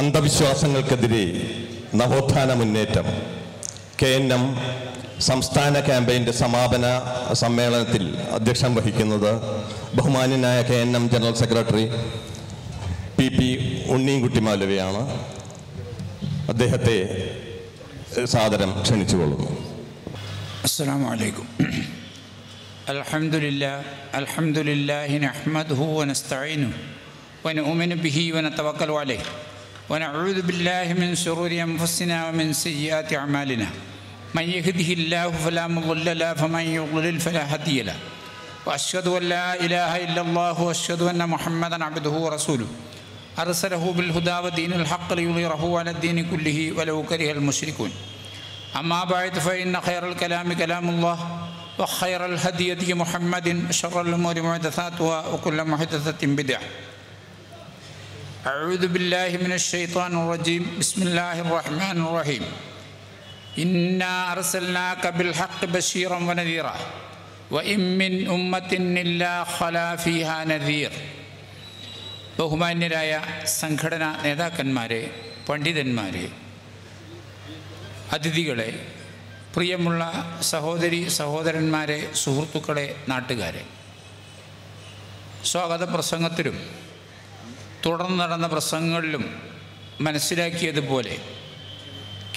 അന്ധവിശ്വാസങ്ങൾക്കെതിരെ നവോത്ഥാന മുന്നേറ്റം K N M സംസ്ഥാന ക്യാമ്പയിൻ്റെ സമാപന സമ്മേളനത്തിൽ അധ്യക്ഷം വഹിക്കുന്നത് ബഹുമാന്യനായ K N M general secretary P P Unninkutty മാലവയാണ് അദ്ദേഹത്തെ സാദരം ക്ഷണിച്ചുകൊള്ളുന്നു السلام عليكم الحمد لله الحمد لله نحمده ونستعينه ونؤمن به ونتوكل عليه ونعوذ بالله من شرور أنفسنا ومن سيئات أعمالنا. من يهده الله فلا مضل له فمن يضلل فلا هادي له. وأشهد أن لا إله إلا الله وأشهد أن محمدا عبده ورسوله. أرسله بالهدى ودين الحق ليظهره على الدين كله ولو كره المشركون. أما بعد فإن خير الكلام كلام الله وخير الهدي هدي محمد شر الأمور محدثاتها وكل محدثة بدعة. أعوذ بالله من الشيطان الرجيم بسم الله الرحمن الرحيم إنا أرسلناك بالحق بشيرا ونذيرا وإن من أمة إلا خلا فيها نذير ബഹുമാന്യരായ സംഘടനാ നേതാക്കന്മാരെ പണ്ഡിതന്മാരെ അതിഥികളെ പ്രിയമുള്ള സഹോദരി സഹോദരന്മാരെ സുഹൃത്തുക്കളെ നാട്ടുകാരെ സ്വാഗത പ്രസംഗത്തിലും തുടർന്ന് നടന്ന പ്രസംഗങ്ങളിലും മനസ്സിലാക്കിയതുപോലെ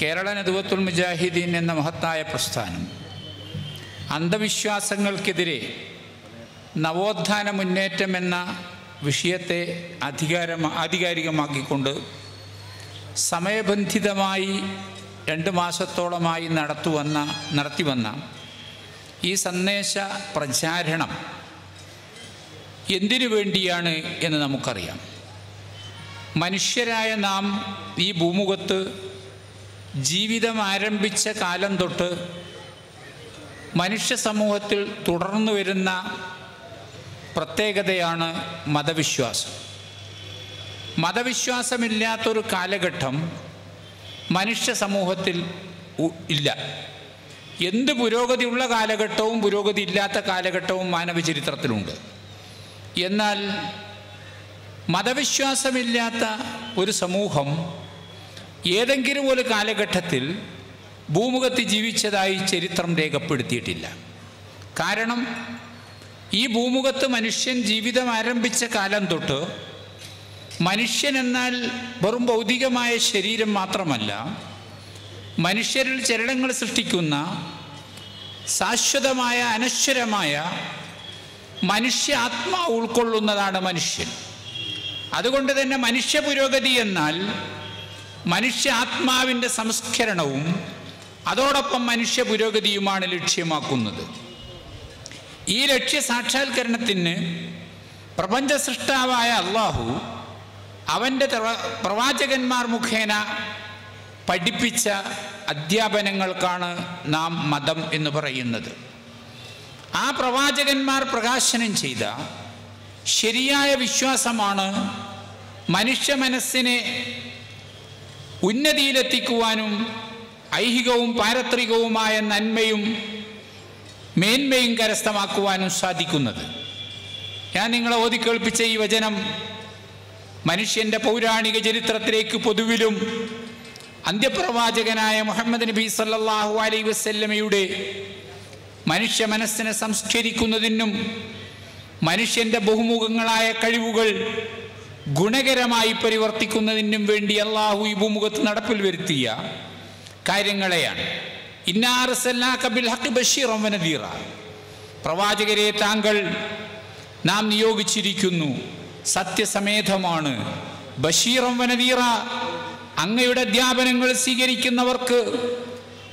കേരള നദുവത്തുൽ മുജാഹിദീൻ എന്ന മഹത്തായ പ്രസ്ഥാനം അന്ധവിശ്വാസങ്ങൾക്കെതിരെ നവോത്ഥാന മുന്നേറ്റം എന്ന വിഷയത്തെ അധികാരം ആധികാരികമാക്കിക്കൊണ്ട് സമയബന്ധിതമായി രണ്ട് മാസത്തോളമായി നടത്തുവന്ന നടത്തിവന്ന ഈ സന്ദേശ പ്രചാരണം എന്തിനു വേണ്ടിയാണ് എന്ന് നമുക്കറിയാം. മനുഷ്യരായ നാം ഈ ഭൂമുഖത്ത് ജീവിതം ആരംഭിച്ച കാലം തൊട്ട് മനുഷ്യ സമൂഹത്തിൽ തുടർന്നു വരുന്ന പ്രത്യേകതയാണ് മതവിശ്വാസം. മതവിശ്വാസമില്ലാത്തൊരു കാലഘട്ടം മനുഷ്യ സമൂഹത്തിൽ ഇല്ല. എന്ത് പുരോഗതിയുള്ള കാലഘട്ടവും പുരോഗതി ഇല്ലാത്ത കാലഘട്ടവും മാനവ ചരിത്രത്തിലുണ്ട് എന്നാൽ മതവിശ്വാസമില്ലാത്ത ഒരു സമൂഹം ഏതെങ്കിലും ഒരു കാലഘട്ടത്തിൽ ഭൂമുഖത്ത് ജീവിച്ചതായി ചരിത്രം രേഖപ്പെടുത്തിയിട്ടില്ല. കാരണം ഈ ഭൂമുഖത്ത് മനുഷ്യൻ ജീവിതം ആരംഭിച്ച കാലം തൊട്ട് മനുഷ്യൻ എന്നാൽ വെറും ഭൗതികമായ ശരീരം മാത്രമല്ല മനുഷ്യരിൽ ചലനങ്ങൾ സൃഷ്ടിക്കുന്ന ശാശ്വതമായ അനശ്വരമായ മനുഷ്യ ആത്മാ ഉൾക്കൊള്ളുന്നതാണ് മനുഷ്യൻ. അതുകൊണ്ട് തന്നെ മനുഷ്യ പുരോഗതി എന്നാൽ മനുഷ്യ ആത്മാവിന്റെ സംസ്കരണവും അതോടൊപ്പം മനുഷ്യ പുരോഗതിയുമാണ് ലക്ഷ്യമാക്കുന്നത്. ഈ ലക്ഷ്യ സാക്ഷാത്കരണത്തിന് പ്രപഞ്ച സൃഷ്ടാവായ അള്ളാഹു അവന്റെ പ്രവാചകന്മാർ മുഖേന പഠിപ്പിച്ച അധ്യാപനങ്ങൾക്കാണ് നാം മതം എന്ന് പറയുന്നത്. ആ പ്രവാചകന്മാർ പ്രകാശനം ചെയ്ത ശരിയായ വിശ്വാസമാണ് മനുഷ്യ മനസ്സിനെ ഉന്നതിയിലെത്തിക്കുവാനും ഐഹികവും പാരത്രികവുമായ നന്മയും മേന്മയും കരസ്ഥമാക്കുവാനും സാധിക്കുന്നത്. ഞാൻ നിങ്ങളെ ഓതിക്കേൾപ്പിച്ച ഈ വചനം മനുഷ്യന്റെ പൗരാണിക ചരിത്രത്തിലേക്ക് പൊതുവിലും അന്ത്യപ്രവാചകനായ മുഹമ്മദ് നബി സല്ലാഹു അലൈ വസ്ല്ലമയുടെ മനുഷ്യ മനസ്സിനെ സംസ്കരിക്കുന്നതിനും മനുഷ്യന്റെ ബഹുമുഖങ്ങളായ കഴിവുകൾ ഗുണകരമായി പരിവർത്തിക്കുന്നതിനും വേണ്ടി അള്ളാഹു ഈ ഭൂമുഖത്ത് നടപ്പിൽ വരുത്തിയ കാര്യങ്ങളെയാണ്. പ്രവാചകരെ താങ്കൾ നാം നിയോഗിച്ചിരിക്കുന്നു. സത്യസമേധമാണ് ബഷീറം വനതീറ അങ്ങയുടെ അധ്യാപനങ്ങൾ സ്വീകരിക്കുന്നവർക്ക്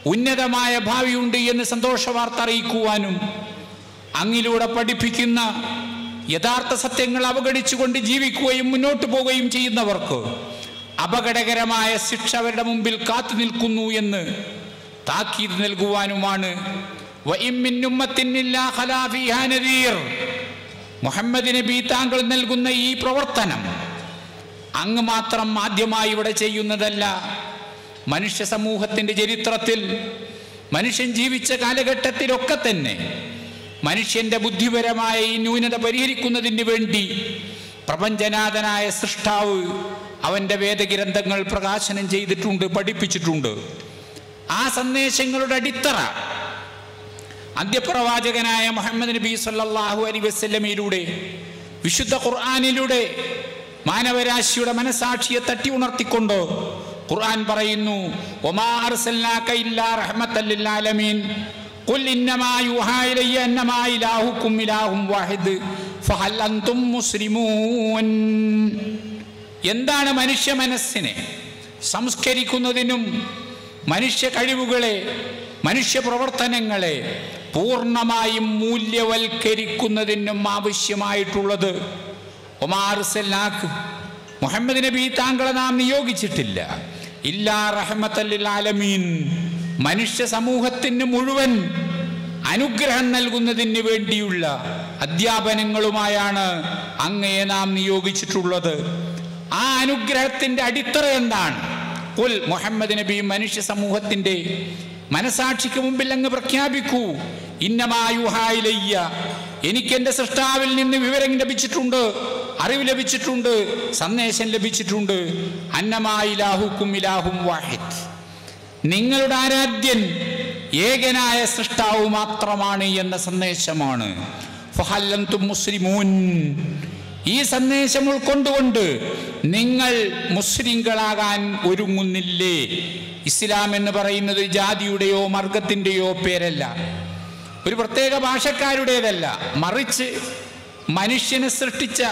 ഉന്നതമായ ഭാവിയുണ്ട് എന്ന് സന്തോഷവാർത്ത അറിയിക്കുവാനും അങ്ങിലൂടെ പഠിപ്പിക്കുന്ന യഥാർത്ഥ സത്യങ്ങൾ അവഗണിച്ചുകൊണ്ട് ജീവിക്കുകയും മുന്നോട്ട് പോവുകയും ചെയ്യുന്നവർക്ക് അപകടകരമായ ശിക്ഷ അവരുടെ മുമ്പിൽ കാത്തു നിൽക്കുന്നു എന്ന് താക്കീത് നൽകുവാനുമാണ്. മുഹമ്മദ് നബി താങ്കൾ നൽകുന്ന ഈ പ്രവർത്തനം അങ്ങ് മാത്രം ആദ്യമായി ഇവിടെ ചെയ്യുന്നതല്ല. മനുഷ്യ സമൂഹത്തിന്റെ ചരിത്രത്തിൽ മനുഷ്യൻ ജീവിച്ച കാലഘട്ടത്തിലൊക്കെ തന്നെ മനുഷ്യന്റെ ബുദ്ധിപരമായ ഈ ന്യൂനത പരിഹരിക്കുന്നതിന് വേണ്ടി പ്രപഞ്ചനാഥനായ സൃഷ്ടാവ് അവന്റെ വേദഗ്രന്ഥങ്ങൾ പ്രകാശനം ചെയ്തിട്ടുണ്ട് പഠിപ്പിച്ചിട്ടുണ്ട്. ആ സന്ദേശങ്ങളുടെ അടിത്തറ അന്ത്യപ്രവാചകനായ മുഹമ്മദ് നബി സല്ലാഹു അലി വസ്ല്ലമയിലൂടെ വിശുദ്ധ ഖുർആാനിലൂടെ മാനവരാശിയുടെ മനസാക്ഷിയെ തട്ടി ഉണർത്തിക്കൊണ്ട് ഖുർആൻ പറയുന്നു ഒമാ എന്താണ് മനുഷ്യ മനസ്സിനെ സംസ്കരിക്കുന്നതിനും മനുഷ്യ കഴിവുകളെ മനുഷ്യ പ്രവർത്തനങ്ങളെ പൂർണമായും മൂല്യവൽക്കരിക്കുന്നതിനും ആവശ്യമായിട്ടുള്ളത്? ഒമാർ സെല്ലാക്ക് മുഹമ്മദ് നബി താങ്കളെ നാം നിയോഗിച്ചിട്ടില്ല. ഇല്ലാ റഹ്മത്തല്ലിൽ ആലമീൻ. മനുഷ്യ സമൂഹത്തിന് മുഴുവൻ അനുഗ്രഹം നൽകുന്നതിന് വേണ്ടിയുള്ള അധ്യാപനങ്ങളുമായാണ് അങ്ങയെ നാം നിയോഗിച്ചിട്ടുള്ളത്. ആ അനുഗ്രഹത്തിന്റെ അടിത്തറ എന്താണ്? കുൽ മുഹമ്മദ് നബി മനുഷ്യ സമൂഹത്തിന്റെ മനസാക്ഷിക്ക് മുമ്പിൽ അങ്ങ് പ്രഖ്യാപിക്കൂ. ഇന്നമായുഹായിലയ്യ എനിക്ക് എന്റെ സൃഷ്ടാവിൽ നിന്ന് വിവരം ലഭിച്ചിട്ടുണ്ട് അറിവ് ലഭിച്ചിട്ടുണ്ട് സന്ദേശം ലഭിച്ചിട്ടുണ്ട്. അന്നമായിലാഹുക്കും ഇലാഹും വാഹിദ്. നിങ്ങളുടെ ആരാധ്യൻ ഏകനായ സൃഷ്ടാവ് മാത്രമാണ് എന്ന സന്ദേശമാണ്. മുസ്ലിമൂൻ. ഈ സന്ദേശം ഉൾക്കൊണ്ടുകൊണ്ട് നിങ്ങൾ മുസ്ലിങ്ങളാകാൻ ഒരുങ്ങുന്നില്ലേ? ഇസ്ലാം എന്ന് പറയുന്നത് ജാതിയുടെയോ വർഗത്തിന്റെയോ പേരല്ല. ഒരു പ്രത്യേക ഭാഷക്കാരുടേതല്ല. മറിച്ച് മനുഷ്യനെ സൃഷ്ടിച്ച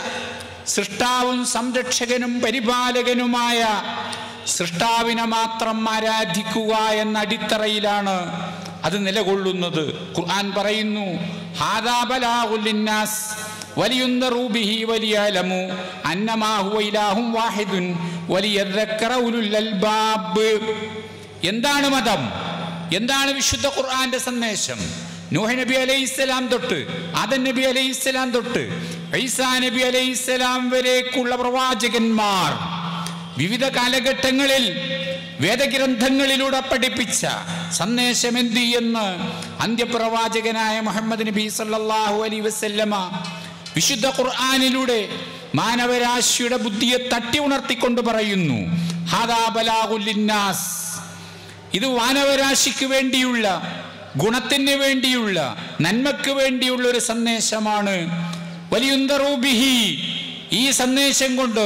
സൃഷ്ടാവും സംരക്ഷകനും പരിപാലകനുമായ സൃഷ്ടാവിനെ മാത്രം ആരാധിക്കുക എന്ന അടിത്തറയിലാണ് അത് നിലകൊള്ളുന്നത്. ഖുർആൻ പറയുന്നു എന്താണ് മതം? എന്താണ് വിശുദ്ധ ഖുർആന്റെ സന്ദേശം? നൂഹ നബി അലൈഹി ഇസ്ലാം തൊട്ട് ആദൻ നബി അലൈഹി ഇസ്ലാം തൊട്ട് ഐസാ നബി അലൈഹി ഇസ്ലാം വരേക്കുള്ള പ്രവാചകന്മാർ വിവിധ കാലഘട്ടങ്ങളിൽ വേദഗ്രന്ഥങ്ങളിലൂടെ പഠിപ്പിച്ച സന്ദേശം എന്ന് അന്ത്യപ്രവാചകനായ മുഹമ്മദ് നബി സല്ലാഹു അലൈഹി വസല്ലമ വിശുദ്ധ ഖുർആാനിലൂടെ മാനവരാശിയുടെ ബുദ്ധിയെ തട്ടി ഉണർത്തിക്കൊണ്ട് പറയുന്നു ഹാദാ ലിന്നാസ്. ഇത് മാനവരാശിക്ക് വേണ്ടിയുള്ള ഗുണത്തിന് വേണ്ടിയുള്ള നന്മക്ക് വേണ്ടിയുള്ള ഒരു സന്ദേശമാണ്. വലിയുന്തറൂബിഹി ഈ സന്ദേശം കൊണ്ട്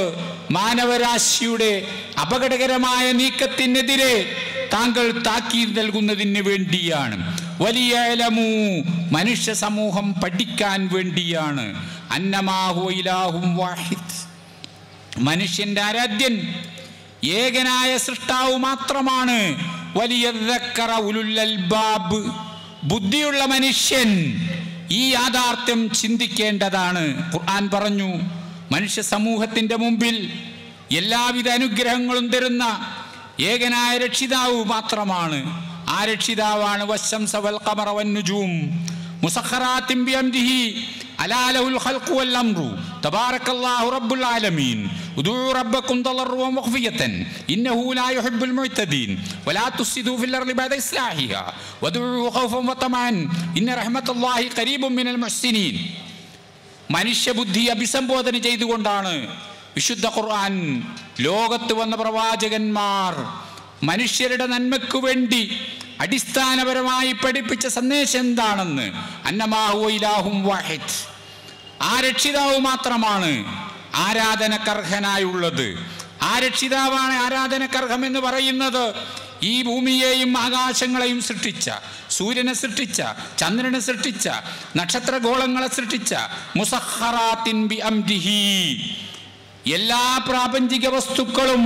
മാനവരാശിയുടെ അപകടകരമായ നീക്കത്തിനെതിരെ താങ്കൾ താക്കീത് നൽകുന്നതിന് വേണ്ടിയാണ്. വലിയ ലമൂ മനുഷ്യ സമൂഹം പഠിക്കാൻ വേണ്ടിയാണ്. അന്നമാഹു ഇലാഹും വാഹിദ്. മനുഷ്യന്റെ ആരാധ്യൻ ഏകനായ സൃഷ്ടാവ് മാത്രമാണ്. വലിയ ബുദ്ധിയുള്ള മനുഷ്യൻ ഈ യാഥാർത്ഥ്യം ചിന്തിക്കേണ്ടതാണ്. ഖുർആൻ പറഞ്ഞു മനുഷ്യ സമൂഹത്തിന്റെ മുമ്പിൽ എല്ലാവിധ അനുഗ്രഹങ്ങളും തരുന്ന ഏകനായ രക്ഷിതാവ് മാത്രമാണ്. ആ രക്ഷിതാവാണ് വശം സവൽ കമറവന്നുജൂം മുസഖറാത്തിംബിയംജിഹി ഖൽഖു വൽ അംറു. ആലമീൻ. ഇന്നഹു ലാ യുഹിബ്ബുൽ മുഅ്തദീൻ വലാ ഫിൽ ബഅദ ഇന്ന ഖരീബും മിനൽ മുഹ്സിനീൻ. മനുഷ്യബുദ്ധി അഭിസംബോധന ചെയ്തുകൊണ്ടാണ് വിശുദ്ധ ഖുർആൻ ലോകത്ത് വന്ന പ്രവാചകന്മാർ മനുഷ്യരുടെ നന്മയ്ക്കു വേണ്ടി അടിസ്ഥാനപരമായി പഠിപ്പിച്ച സന്ദേശം എന്താണെന്ന്? അന്നമാഹു ഇലാഹും വാഹിദ്. ആ രക്ഷിതാവ് മാത്രമാണ് ആരാധനക്കർഹനായുള്ളത്. ആ രക്ഷിതാവാണ് ആരാധനക്കർഹം എന്ന് പറയുന്നത്. ഈ ഭൂമിയെയും ആകാശങ്ങളെയും സൃഷ്ടിച്ച സൂര്യനെ സൃഷ്ടിച്ച ചന്ദ്രനെ സൃഷ്ടിച്ച നക്ഷത്രഗോളങ്ങളെ സൃഷ്ടിച്ച മുസഹറാത്തിൻ ബി അംദിഹി എല്ലാ പ്രാപഞ്ചിക വസ്തുക്കളും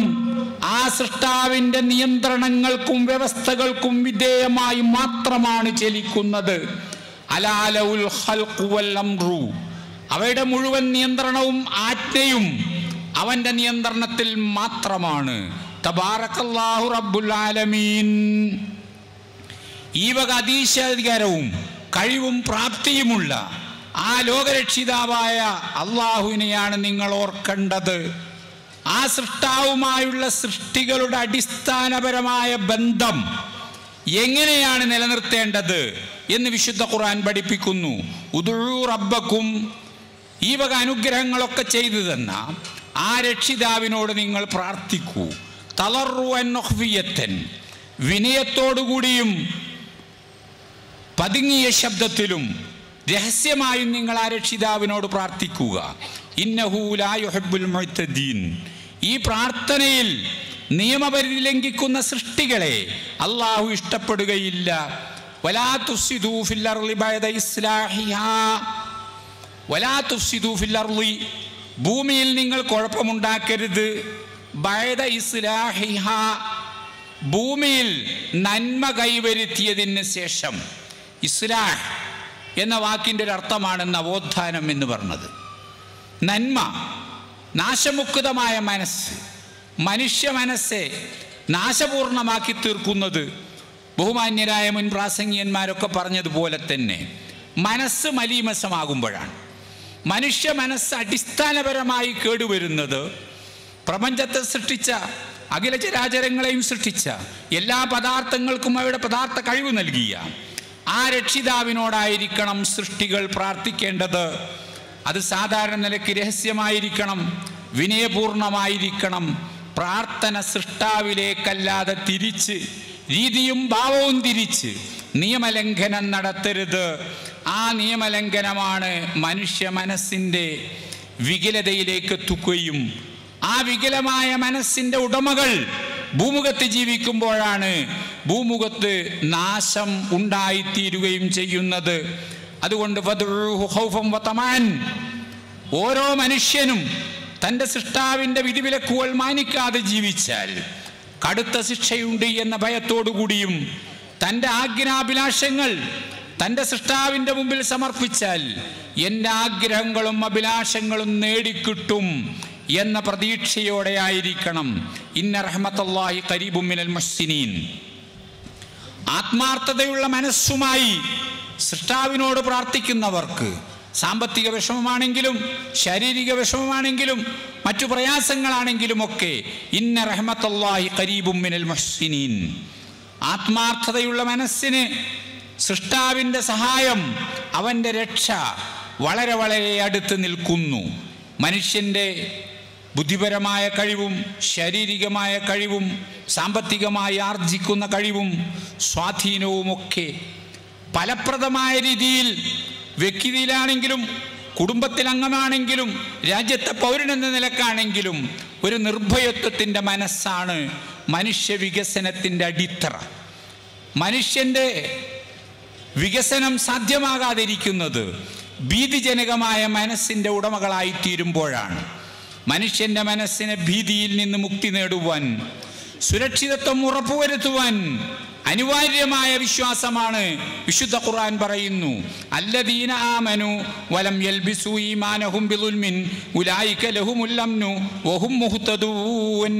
ആ സൃഷ്ടാവിന്റെ നിയന്ത്രണങ്ങൾക്കും വ്യവസ്ഥകൾക്കും വിധേയമായി മാത്രമാണ് ചലിക്കുന്നത്. അവയുടെ മുഴുവൻ നിയന്ത്രണവും ആജ്ഞയും അവന്റെ നിയന്ത്രണത്തിൽ മാത്രമാണ്. തബാറക്കല്ലാഹു ആലമീൻ. ഈ വക അതീശാധികാരവും കഴിവും പ്രാപ്തിയുമുള്ള ആ ലോകരക്ഷിതാവായ അള്ളാഹുവിനെയാണ് നിങ്ങൾ ഓർക്കേണ്ടത്. ആ സൃഷ്ടാവുമായുള്ള സൃഷ്ടികളുടെ അടിസ്ഥാനപരമായ ബന്ധം എങ്ങനെയാണ് നിലനിർത്തേണ്ടത് എന്ന് വിശുദ്ധ ഖുർആൻ പഠിപ്പിക്കുന്നു. ഉദുഴു റബ്ബക്കും ഈ വക അനുഗ്രഹങ്ങളൊക്കെ ചെയ്തു തന്ന ആ രക്ഷിതാവിനോട് നിങ്ങൾ പ്രാർത്ഥിക്കൂ. തളർവൻ വിനയത്തോടുകൂടിയും പതുങ്ങിയ ശബ്ദത്തിലും രഹസ്യമായും നിങ്ങൾ ആ രക്ഷിതാവിനോട് പ്രാർത്ഥിക്കുക. ഇന്നഹൂലായുഹബുൽ മൊയ്ത്തദ്ദീൻ ഈ പ്രാർത്ഥനയിൽ നിയമപരിധി ലംഘിക്കുന്ന സൃഷ്ടികളെ അള്ളാഹു ഇഷ്ടപ്പെടുകയില്ല. ഭൂമിയിൽ നിങ്ങൾ കുഴപ്പമുണ്ടാക്കരുത്. ഇസ്ലാഹിഹ ഭൂമിയിൽ നന്മ കൈവരുത്തിയതിന് ശേഷം ഇസ്ലാഹ് എന്ന വാക്കിന്റെ ഒരു അർത്ഥമാണ് നവോത്ഥാനം എന്ന് പറഞ്ഞത്. നന്മ നാശമുക്തമായ മനസ്സ് മനുഷ്യ മനസ്സെ നാശപൂർണമാക്കി തീർക്കുന്നത് ബഹുമാന്യരായ മുൻ പ്രാസംഗികന്മാരൊക്കെ പറഞ്ഞതുപോലെ തന്നെ മനസ്സ് മലീമസമാകുമ്പോഴാണ്. മനുഷ്യ മനസ്സ് അടിസ്ഥാനപരമായി കേടുവരുന്നത് പ്രപഞ്ചത്തെ സൃഷ്ടിച്ച അഖില ചരാചരങ്ങളെയും സൃഷ്ടിച്ച എല്ലാ പദാർത്ഥങ്ങൾക്കും അവയുടെ പദാർത്ഥ കഴിവ് നൽകിയ ആ രക്ഷിതാവിനോടായിരിക്കണം സൃഷ്ടികൾ പ്രാർത്ഥിക്കേണ്ടത്. അത് സാധാരണ നിലയ്ക്ക് രഹസ്യമായിരിക്കണം വിനയപൂർണമായിരിക്കണം. പ്രാർത്ഥന സൃഷ്ടാവിലേക്കല്ലാതെ തിരിച്ച് രീതിയും ഭാവവും തിരിച്ച് നിയമലംഘനം നടത്തരുത്. ആ നിയമലംഘനമാണ് മനുഷ്യ മനസ്സിന്റെ വികലതയിലേക്ക് എത്തുകയും ആ വികലമായ മനസ്സിന്റെ ഉടമകൾ ഭൂമുഖത്ത് ജീവിക്കുമ്പോഴാണ് ഭൂമുഖത്ത് നാശം ഉണ്ടായിത്തീരുകയും ചെയ്യുന്നത്. അതുകൊണ്ട് ഓരോ മനുഷ്യനും തന്റെ സൃഷ്ടാവിന്റെ വിധിവിലക്കുകൾ മാനിക്കാതെ ജീവിച്ചാൽ കടുത്ത ശിക്ഷയുണ്ട് എന്ന ഭയത്തോടുകൂടിയും തന്റെ ആഗ്രഹാഭിലാഷങ്ങൾ തന്റെ സൃഷ്ടാവിന്റെ മുമ്പിൽ സമർപ്പിച്ചാൽ എന്റെ ആഗ്രഹങ്ങളും അഭിലാഷങ്ങളും നേടിക്കിട്ടും. എന്ന പ്രതീക്ഷയോടെ ആയിരിക്കണം. ഇന്ന റഹ്മത്തല്ലാഹി കരീബും മിനൽ മുഹ്സിനീൻ. ആത്മാർത്ഥതയുള്ള മനസ്സുമായി സൃഷ്ടാവിനോട് പ്രാർത്ഥിക്കുന്നവർക്ക് സാമ്പത്തിക വിഷമമാണെങ്കിലും ശാരീരിക വിഷമമാണെങ്കിലും മറ്റു പ്രയാസങ്ങളാണെങ്കിലും ഒക്കെ ഇന്ന റഹ്മത്തല്ലാഹി കരീബും മിനൽ മുഹ്സിനീൻ. ആത്മാർത്ഥതയുള്ള മനസ്സിന് സൃഷ്ടാവിന്റെ സഹായം അവന്റെ രക്ഷ വളരെ വളരെ അടുത്ത് നിൽക്കുന്നു. മനുഷ്യന്റെ ബുദ്ധിപരമായ കഴിവും ശാരീരികമായ കഴിവും സാമ്പത്തികമായി ആർജിക്കുന്ന കഴിവും സ്വാധീനവുമൊക്കെ ഫലപ്രദമായ രീതിയിൽ വ്യക്തിയിലാണെങ്കിലും കുടുംബത്തിലംഗമാണെങ്കിലും രാജ്യത്തെ പൗരനെന്ന നിലക്കാണെങ്കിലും ഒരു നിർഭയത്വത്തിന്റെ മനസ്സാണ് മനുഷ്യ വികസനത്തിന്റെ അടിത്തറ. മനുഷ്യന്റെ വികസനം സാധ്യമാകാതിരിക്കുന്നത് ഭീതിജനകമായ മനസ്സിന്റെ ഉടമകളായി തീരുമ്പോഴാണ് മനുഷ്യന്റെ മനസ്സിനെ ഭീതിയിൽ നിന്ന് മുക്തി നേടുവാൻ സുരക്ഷിതത്വം ഉറപ്പുവരുത്തുവാൻ അനിവാര്യമായ വിശ്വാസമാണ് വിശുദ്ധ ഖുർആൻ പറയുന്നു. അല്ലദീന ആമനു വലം യൽബിസു ഈമാനഹും ബിദുൽമിൻ ഉലൈക ലഹുമുൽ അംനു വഹും മുഹ്തദൂൻ.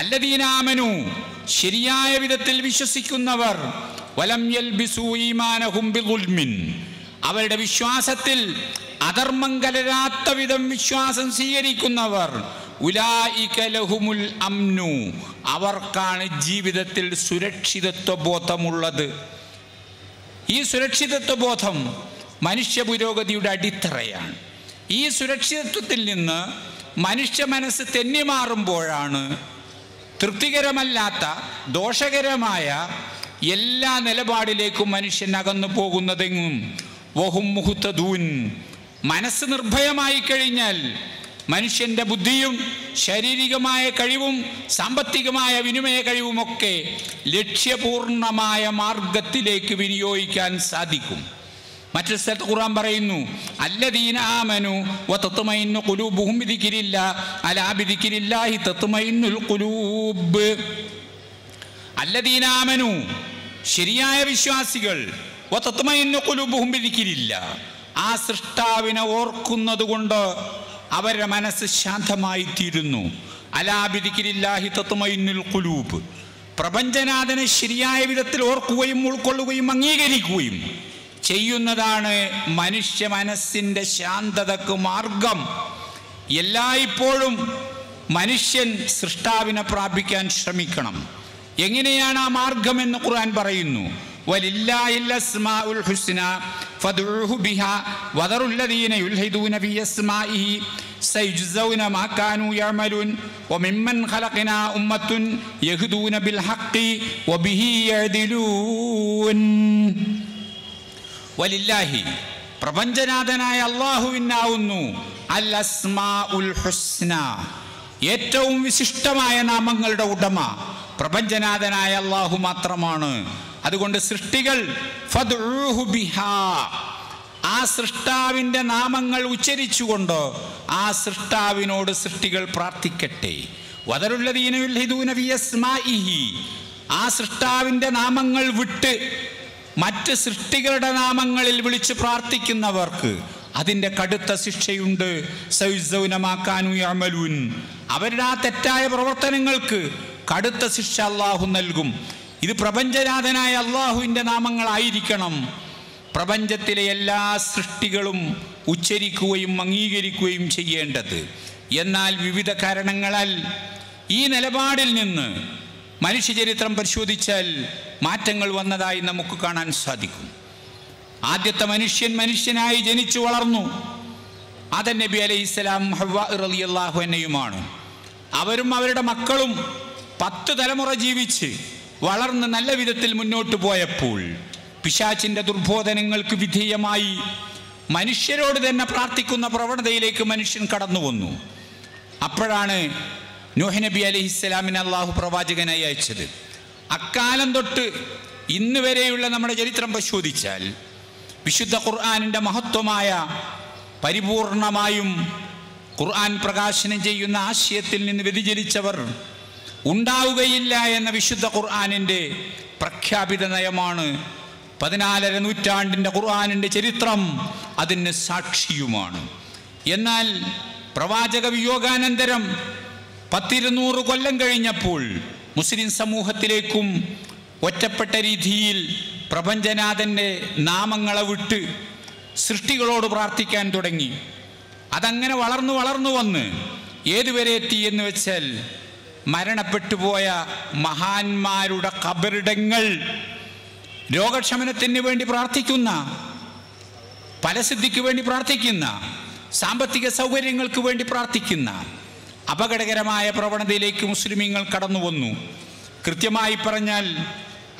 അല്ലദീനാമനു ശരിയായ വിധത്തിൽ വിശ്വസിക്കുന്നവർ വലം യൽബിസു ഈമാനഹും ബിദുൽമിൻ അവരുടെ വിശ്വാസത്തിൽ അധർമ്മം കലരാത്ത വിധം വിശ്വാസം സ്വീകരിക്കുന്നവർ. അംനു. അവർക്കാണ് ജീവിതത്തിൽ സുരക്ഷിതത്വ ബോധമുള്ളത് ഈ സുരക്ഷിതത്വ ബോധം മനുഷ്യ പുരോഗതിയുടെ അടിത്തറയാണ്. ഈ സുരക്ഷിതത്വത്തിൽ നിന്ന് മനുഷ്യ മനസ്സ് തെന്നിമാറുമ്പോഴാണ് തൃപ്തികരമല്ലാത്ത ദോഷകരമായ എല്ലാ നിലപാടിലേക്കും മനുഷ്യൻ അകന്നു പോകുന്നതെങ്ങും. വഹും മനസ്സ് നിർഭയമായി കഴിഞ്ഞാൽ മനുഷ്യന്റെ ബുദ്ധിയും ശാരീരികമായ കഴിവും സാമ്പത്തികമായ വിനിമയ കഴിവുമൊക്കെ ലക്ഷ്യപൂർണമായ മാർഗത്തിലേക്ക് വിനിയോഗിക്കാൻ സാധിക്കും. മറ്റൊരു സ്ഥലത്ത് ഖുർആൻ പറയുന്നു അല്ലദീന ആമനു വതത്മഇന്നു ഖുലൂബുഹും ബിദിക്രില്ല അലാ ബിദിക്രില്ലാഹി തത്മഇന്നുൽ ഖുലൂബ്. അല്ലദീന ശരിയായ വിശ്വാസികൾ ബിദിക്രില്ല. ആ സൃഷ്ടാവിനെ ഓർക്കുന്നത് കൊണ്ട് അവരുടെ മനസ്സ് ശാന്തമായി തീരുന്നു അലാ ബിദിക്രില്ലാഹി കുലൂബ്. പ്രപഞ്ചനാഥനെ ശരിയായ വിധത്തിൽ ഓർക്കുകയും ഉൾക്കൊള്ളുകയും അംഗീകരിക്കുകയും ചെയ്യുന്നതാണ് മനുഷ്യ മനസ്സിന്റെ ശാന്തതക്ക് മാർഗം. എല്ലായ്പ്പോഴും മനുഷ്യൻ സൃഷ്ടാവിനെ പ്രാപിക്കാൻ ശ്രമിക്കണം. എങ്ങനെയാണ് ആ മാർഗം എന്ന് ഖുർആൻ പറയുന്നു? പ്രപഞ്ചനാഥനായ അള്ളാഹുവിനാവുന്നു ഏറ്റവും വിശിഷ്ടമായ നാമങ്ങളുടെ ഉടമ പ്രപഞ്ചനാഥനായ അള്ളാഹു മാത്രമാണ്. അതുകൊണ്ട് സൃഷ്ടികൾ ആ സൃഷ്ടാവിന്റെ നാമങ്ങൾ ഉച്ചരിച്ചുകൊണ്ട് ആ സൃഷ്ടാവിനോട് സൃഷ്ടികൾ പ്രാർത്ഥിക്കട്ടെ. ആ സൃഷ്ടാവിന്റെ നാമങ്ങൾ വിട്ട് മറ്റ് സൃഷ്ടികളുടെ നാമങ്ങളിൽ വിളിച്ച് പ്രാർത്ഥിക്കുന്നവർക്ക് അതിന്റെ കടുത്ത ശിക്ഷയുണ്ട്. അവരുടെ ആ തെറ്റായ പ്രവർത്തനങ്ങൾക്ക് കടുത്ത ശിക്ഷ അള്ളാഹു നൽകും. ഇത് പ്രപഞ്ചനാഥനായ അള്ളാഹുവിന്റെ നാമങ്ങളായിരിക്കണം. പ്രപഞ്ചത്തിലെ എല്ലാ സൃഷ്ടികളും ഉച്ചരിക്കുകയും അംഗീകരിക്കുകയും ചെയ്യേണ്ടത്. എന്നാൽ വിവിധ കാരണങ്ങളാൽ ഈ നിലപാടിൽ നിന്ന് മനുഷ്യചരിത്രം പരിശോധിച്ചാൽ മാറ്റങ്ങൾ വന്നതായി നമുക്ക് കാണാൻ സാധിക്കും. ആദ്യത്തെ മനുഷ്യൻ മനുഷ്യനായി ജനിച്ചു വളർന്നു. അതൻ നബി അലൈഹി സ്വലാം റളിയല്ലാഹു അന്നയുമാണ് അവരും അവരുടെ മക്കളും പത്ത് തലമുറ ജീവിച്ച് വളർന്ന് നല്ല വിധത്തിൽ മുന്നോട്ട് പോയപ്പോൾ പിശാച്ചിന്റെ ദുർബോധനങ്ങൾക്ക് വിധേയമായി മനുഷ്യരോട് തന്നെ പ്രാർത്ഥിക്കുന്ന പ്രവണതയിലേക്ക് മനുഷ്യൻ കടന്നു വന്നു. അപ്പോഴാണ് നൂഹ് നബി അലഹിസ്സലാമിനെ അള്ളാഹു പ്രവാചകനായി അയച്ചത്. അക്കാലം തൊട്ട് ഇന്ന് വരെയുള്ള നമ്മുടെ ചരിത്രം പരിശോധിച്ചാൽ വിശുദ്ധ ഖുർആാനിന്റെ മഹത്വമായ പരിപൂർണമായും ഖുർആൻ പ്രകാശനം ചെയ്യുന്ന ആശയത്തിൽ നിന്ന് വ്യതിചലിച്ചവർ ഉണ്ടാവുകയില്ല എന്ന വിശുദ്ധ ഖുർആാനിന്റെ പ്രഖ്യാപിത നയമാണ് പതിനാലര നൂറ്റാണ്ടിന്റെ ഖുർആാനിന്റെ ചരിത്രം അതിന് സാക്ഷിയുമാണ്. എന്നാൽ പ്രവാചക വിയോഗാനന്തരം പത്തിരുന്നൂറ് കൊല്ലം കഴിഞ്ഞപ്പോൾ മുസ്ലിം സമൂഹത്തിലേക്കും ഒറ്റപ്പെട്ട രീതിയിൽ പ്രപഞ്ചനാഥന്റെ നാമങ്ങളെ വിട്ട് സൃഷ്ടികളോട് പ്രാർത്ഥിക്കാൻ തുടങ്ങി. അതങ്ങനെ വളർന്നു വളർന്നു വന്ന് ഏതുവരെ എത്തി എന്ന് വെച്ചാൽ മരണപ്പെട്ടുപോയ മഹാന്മാരുടെ കബറിടങ്ങൾ രോഗക്ഷമനത്തിന് വേണ്ടി പ്രാർത്ഥിക്കുന്ന ഫലസിദ്ധിക്ക് വേണ്ടി പ്രാർത്ഥിക്കുന്ന സാമ്പത്തിക സൗകര്യങ്ങൾക്ക് വേണ്ടി പ്രാർത്ഥിക്കുന്ന അപകടകരമായ പ്രവണതയിലേക്ക് മുസ്ലിമീങ്ങൾ കടന്നു വന്നു കൃത്യമായി പറഞ്ഞാൽ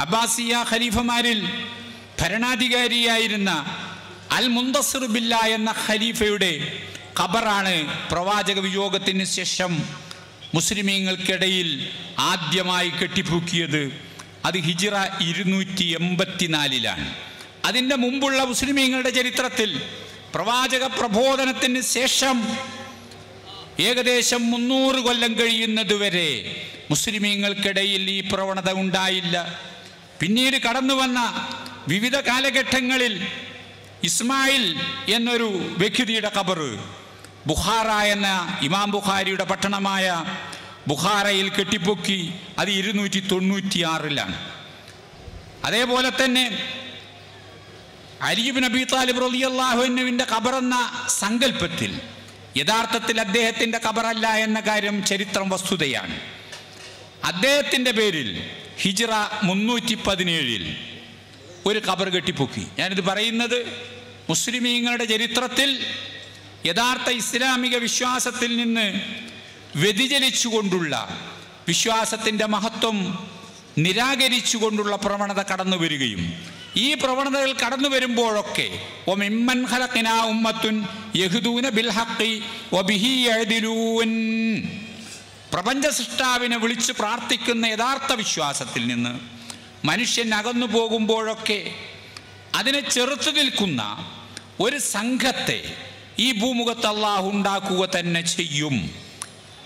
അബ്ബാസിയ ഖലീഫമാരിൽ ഭരണാധികാരിയായിരുന്ന അൽ മുന്തസിർ ബില്ല എന്ന ഖലീഫയുടെ ഖബറാണ് പ്രവാചക വിയോഗത്തിന് ശേഷം മുസ്ലിമീങ്ങൾക്കിടയിൽ ആദ്യമായി കെട്ടിപ്പൂക്കിയത് അത് ഹിജിറ ഇരുന്നൂറ്റി എൺപത്തിനാലിലാണ് അതിന്റെ മുമ്പുള്ള മുസ്ലിമീങ്ങളുടെ ചരിത്രത്തിൽ പ്രവാചക പ്രബോധനത്തിന് ശേഷം ഏകദേശം മുന്നൂറ് കൊല്ലം കഴിയുന്നതുവരെ മുസ്ലിമീങ്ങൾക്കിടയിൽ ഈ പ്രവണത ഉണ്ടായില്ല. പിന്നീട് കടന്നു വന്ന വിവിധ കാലഘട്ടങ്ങളിൽ ഇസ്മായിൽ എന്നൊരു വ്യക്തിയുടെ കബറ് ബുഖാറ എന്ന ഇമാം ബുഖാരിയുടെ പട്ടണമായ ബുഖാറയിൽ കെട്ടിപ്പൊക്കി അത് ഇരുന്നൂറ്റി തൊണ്ണൂറ്റിയാറിലാണ് അതേപോലെ തന്നെ അരിബ് നബി താലിബ് റലിയല്ലാഹുവിന്റെ കബറെന്ന സങ്കല്പത്തിൽ യഥാർത്ഥത്തിൽ അദ്ദേഹത്തിന്റെ കബറല്ല എന്ന കാര്യം ചരിത്രം വസ്തുതയാണ്. അദ്ദേഹത്തിന്റെ പേരിൽ ഹിജ്റ മുന്നൂറ്റി പതിനേഴിൽ ഒരു കബർ കെട്ടിപ്പൊക്കി. ഞാനിത് പറയുന്നത് മുസ്ലിമീങ്ങളുടെ ചരിത്രത്തിൽ യഥാർത്ഥ ഇസ്ലാമിക വിശ്വാസത്തിൽ നിന്ന് വ്യതിചലിച്ചുകൊണ്ടുള്ള വിശ്വാസത്തിന്റെ മഹത്വം നിരാകരിച്ചുകൊണ്ടുള്ള പ്രവണത കടന്നു വരികയും ഈ പ്രവണതകൾ കടന്നു വരുമ്പോഴൊക്കെ ഒമിമ്മൻ ഖലഖിനാ ഉമ്മത്തുൻ യഹ്ദൂന ബിൽ ഹഖി വബിഹി യഅദിലൂൻ പ്രപഞ്ച സൃഷ്ടാവിനെ വിളിച്ച് പ്രാർത്ഥിക്കുന്ന യഥാർത്ഥ വിശ്വാസത്തിൽ നിന്ന് മനുഷ്യൻ അകന്നു പോകുമ്പോഴൊക്കെ അതിനെ ചെറുത്തു നിൽക്കുന്ന ഒരു സംഘത്തെ ഈ ഭൂമുഖത്ത് അള്ളാഹു ഉണ്ടാക്കുക തന്നെ ചെയ്യും.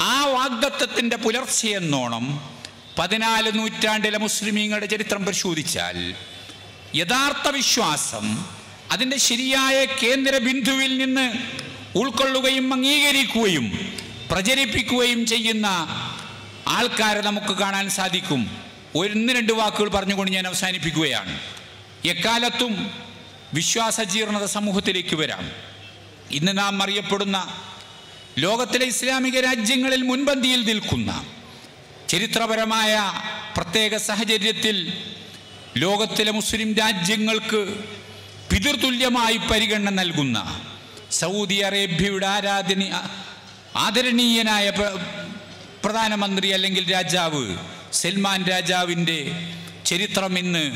ആ വാഗ്ദത്വത്തിന്റെ പുലർച്ചയെന്നോണം പതിനാല് നൂറ്റാണ്ടിലെ മുസ്ലിമീങ്ങളുടെ ചരിത്രം പരിശോധിച്ചാൽ യഥാർത്ഥ വിശ്വാസം അതിന്റെ ശരിയായ കേന്ദ്ര ബിന്ദുവിൽ നിന്ന് ഉൾക്കൊള്ളുകയും അംഗീകരിക്കുകയും പ്രചരിപ്പിക്കുകയും ചെയ്യുന്ന ആൾക്കാരെ നമുക്ക് കാണാൻ സാധിക്കും. ഒന്ന് രണ്ട് വാക്കുകൾ പറഞ്ഞുകൊണ്ട് ഞാൻ അവസാനിപ്പിക്കുകയാണ്. എക്കാലത്തും വിശ്വാസജീർണത സമൂഹത്തിലേക്ക് വരാം. ഇന്ന് നാം അറിയപ്പെടുന്ന ലോകത്തിലെ ഇസ്ലാമിക രാജ്യങ്ങളിൽ മുൻപന്തിയിൽ നിൽക്കുന്ന ചരിത്രപരമായ പ്രത്യേക സാഹചര്യത്തിൽ ലോകത്തിലെ മുസ്ലിം രാജ്യങ്ങൾക്ക് പിതൃതുല്യമായി പരിഗണന നൽകുന്ന സൗദി അറേബ്യയുടെ ആരാധന ആദരണീയനായ പ്രധാനമന്ത്രി അല്ലെങ്കിൽ രാജാവ് സൽമാൻ രാജാവിന്റെ ചരിത്രം ഇന്ന്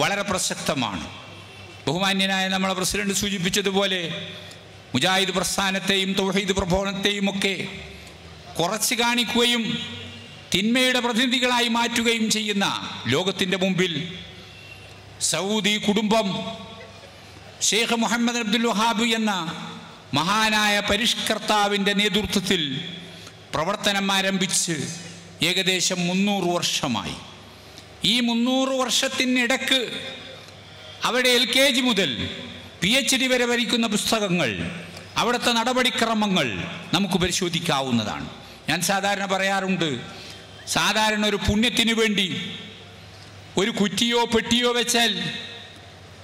വളരെ പ്രസക്തമാണ്. ബഹുമാന്യനായ നമ്മളെ പ്രസിഡന്റ് സൂചിപ്പിച്ചതുപോലെ മുജാഹിദ് പ്രസ്ഥാനത്തെയും തൗഹീദ് പ്രബോധനത്തെയും ഒക്കെ കുറച്ച് കാണിക്കുകയും തിന്മയുടെ പ്രതിനിധികളായി മാറ്റുകയും ചെയ്യുന്ന ലോകത്തിന്റെ മുമ്പിൽ സൗദി കുടുംബം ഷെയ്ഖ് മുഹമ്മദ് അബ്ദുൽ വഹാബ് എന്ന മഹാനായ പരിഷ്കർത്താവിന്റെ നേതൃത്വത്തിൽ പ്രവർത്തനം ആരംഭിച്ച് ഏകദേശം മുന്നൂറ് വർഷമായി. ഈ മുന്നൂറ് വർഷത്തിനിടക്ക് അവിടെ എൽ കെ ജി മുതൽ പി എച്ച് ഡി വരെ വരിക്കുന്ന പുസ്തകങ്ങൾ അവിടുത്തെ നടപടിക്രമങ്ങൾ നമുക്ക് പരിശോധിക്കാവുന്നതാണ്. ഞാൻ സാധാരണ പറയാറുണ്ട് സാധാരണ ഒരു പുണ്യത്തിന് വേണ്ടി ഒരു കുറ്റിയോ പെട്ടിയോ വെച്ചാൽ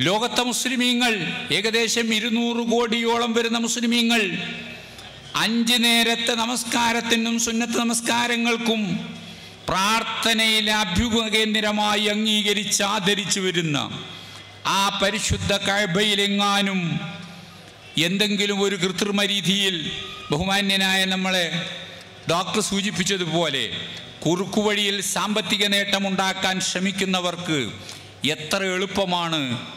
ലോകത്തെ മുസ്ലിമീങ്ങൾ ഏകദേശം ഇരുന്നൂറ് കോടിയോളം വരുന്ന മുസ്ലിമീങ്ങൾ അഞ്ച് നേരത്തെ നമസ്കാരത്തിനും സുന്നത്ത് നമസ്കാരങ്ങൾക്കും പ്രാർത്ഥനയിൽ അഭ്യുപകേന്ദ്രമായി അംഗീകരിച്ച് ആദരിച്ചു വരുന്ന ആ പരിശുദ്ധ കഴബയിലെങ്ങാനും എന്തെങ്കിലും ഒരു കൃത്രിമ രീതിയിൽ ബഹുമാന്യനായ നമ്മളെ ഡോക്ടർ സൂചിപ്പിച്ചതുപോലെ കുറുക്കുവഴിയിൽ സാമ്പത്തിക നേട്ടമുണ്ടാക്കാൻ ശ്രമിക്കുന്നവർക്ക് എത്ര എളുപ്പമാണ്.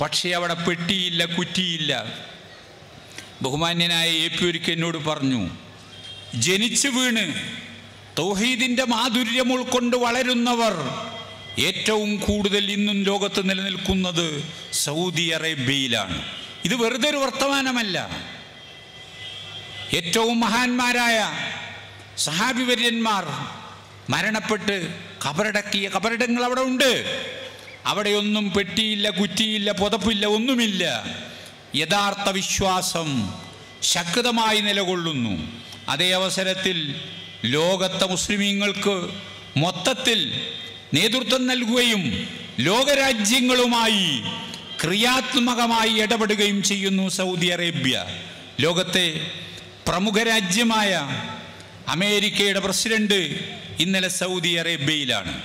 പക്ഷേ അവിടെ പെട്ടിയില്ല കുറ്റിയില്ല. ബഹുമാന്യനായ എ പി ഒരിക്കൽ എന്നോട് പറഞ്ഞു ജനിച്ചു വീണ് തൗഹീദിന്റെ മാധുര്യം ഉൾക്കൊണ്ട് വളരുന്നവർ ഏറ്റവും കൂടുതൽ ഇന്നും ലോകത്ത് നിലനിൽക്കുന്നത് സൗദി അറേബ്യയിലാണ്. ഇത് വെറുതെ ഒരു വർത്തമാനമല്ല. ഏറ്റവും മഹാന്മാരായ സഹാബിവര്യന്മാർ മരണപ്പെട്ട് കബറടക്കിയ കബറിടങ്ങൾ അവിടെ ഉണ്ട്. അവിടെയൊന്നും പെട്ടിയില്ല കുറ്റിയില്ല പുതപ്പില്ല ഒന്നുമില്ല. യഥാർത്ഥ വിശ്വാസം ശക്തമായി നിലകൊള്ളുന്നു. അതേ അവസരത്തിൽ ലോകത്തെ മുസ്ലിമീങ്ങൾക്ക് മൊത്തത്തിൽ നേതൃത്വം നൽകുകയും ലോകരാജ്യങ്ങളുമായി ക്രിയാത്മകമായി ഇടപെടുകയും ചെയ്യുന്നു സൗദി അറേബ്യ. ലോകത്തെ പ്രമുഖ രാജ്യമായ അമേരിക്കയുടെ പ്രസിഡന്റ് ഇന്നലെ സൗദി അറേബ്യയിലാണ്.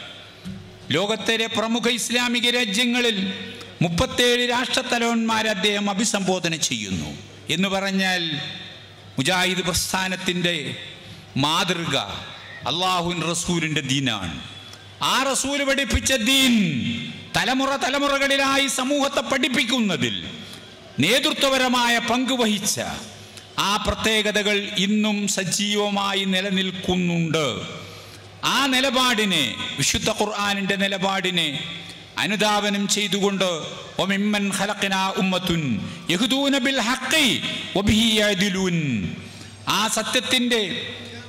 ലോകത്തിലെ പ്രമുഖ ഇസ്ലാമിക രാജ്യങ്ങളിൽ മുപ്പത്തേഴ് രാഷ്ട്രത്തലവന്മാരെ അദ്ദേഹം അഭിസംബോധന ചെയ്യുന്നു. എന്ന് പറഞ്ഞാൽ മുജാഹിദ് പ്രസ്ഥാനത്തിന്റെ മാതൃക അള്ളാഹുൻ റസൂലിന്റെ ദീനാണ്. ആ റസൂൽ പഠിപ്പിച്ച ദീൻ തലമുറ തലമുറകളിലായി സമൂഹത്തെ പഠിപ്പിക്കുന്നതിൽ നേതൃത്വപരമായ പങ്കുവഹിച്ച ആ പ്രത്യേകതകൾ ഇന്നും സജീവമായി നിലനിൽക്കുന്നുണ്ട്. ആ നിലപാടിനെ വിശുദ്ധ ഖുർആാനിന്റെ നിലപാടിനെ അനുധാവനം ചെയ്തുകൊണ്ട് ഉമ്മത്തുൻ ബിൽ ആ സത്യത്തിന്റെ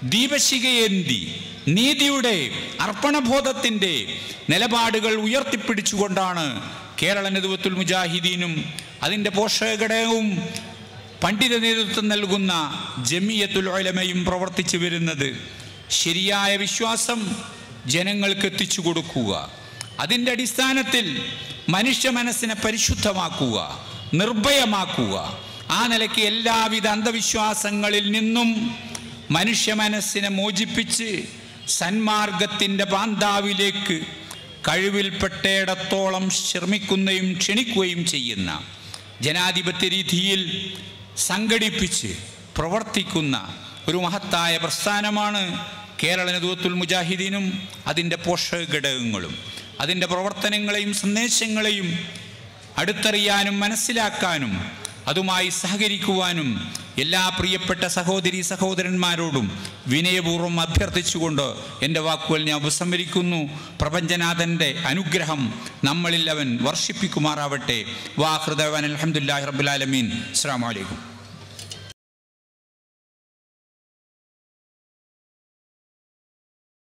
ദീപശികയേന്തി നീതിയുടെ അർപ്പണബോധത്തിന്റെ നിലപാടുകൾ ഉയർത്തിപ്പിടിച്ചുകൊണ്ടാണ് കേരള നേതൃത്വത്തിൽ മുജാഹിദീനും അതിന്റെ പോഷകഘടകവും പണ്ഡിത നേതൃത്വം നൽകുന്ന ജമിയത്തുൽ ഒലമയും പ്രവർത്തിച്ചു വരുന്നത്. ശരിയായ വിശ്വാസം ജനങ്ങൾക്ക് എത്തിച്ചു കൊടുക്കുക. അതിന്റെ അടിസ്ഥാനത്തിൽ മനുഷ്യ മനസ്സിനെ പരിശുദ്ധമാക്കുക നിർഭയമാക്കുക. ആ നിലയ്ക്ക് എല്ലാവിധ അന്ധവിശ്വാസങ്ങളിൽ നിന്നും മനുഷ്യ മനസ്സിനെ മോചിപ്പിച്ച് സന്മാർഗത്തിന്റെ പാന്താവിലേക്ക് കഴിവിൽപ്പെട്ടയിടത്തോളം ശ്രമിക്കുകയും ക്ഷണിക്കുകയും ചെയ്യുന്ന ജനാധിപത്യ രീതിയിൽ സംഘടിപ്പിച്ച് പ്രവർത്തിക്കുന്ന ഒരു മഹത്തായ പ്രസ്ഥാനമാണ് കേരള നേതൃത്വത്തിൽ മുജാഹിദീനും അതിന്റെ പോഷക ഘടകങ്ങളും. അതിന്റെ പ്രവർത്തനങ്ങളെയും സന്ദേശങ്ങളെയും അടുത്തറിയാനും മനസ്സിലാക്കാനും അതുമായി സഹകരിക്കുവാനും എല്ലാ പ്രിയപ്പെട്ട സഹോദരി സഹോദരന്മാരോടും വിനയപൂർവം അഭ്യർത്ഥിച്ചുകൊണ്ട് എന്റെ വാക്കുകൾ ഞാൻ ഉപസംഹരിക്കുന്നു. പ്രപഞ്ചനാഥന്റെ അനുഗ്രഹം നമ്മളിൽ അവൻ വർഷിപ്പിക്കുമാറാവട്ടെ. വാഹൃദവൻ അലഹമുല്ലാ റബുലാലമീൻ അസ്സാം വലൈക്കും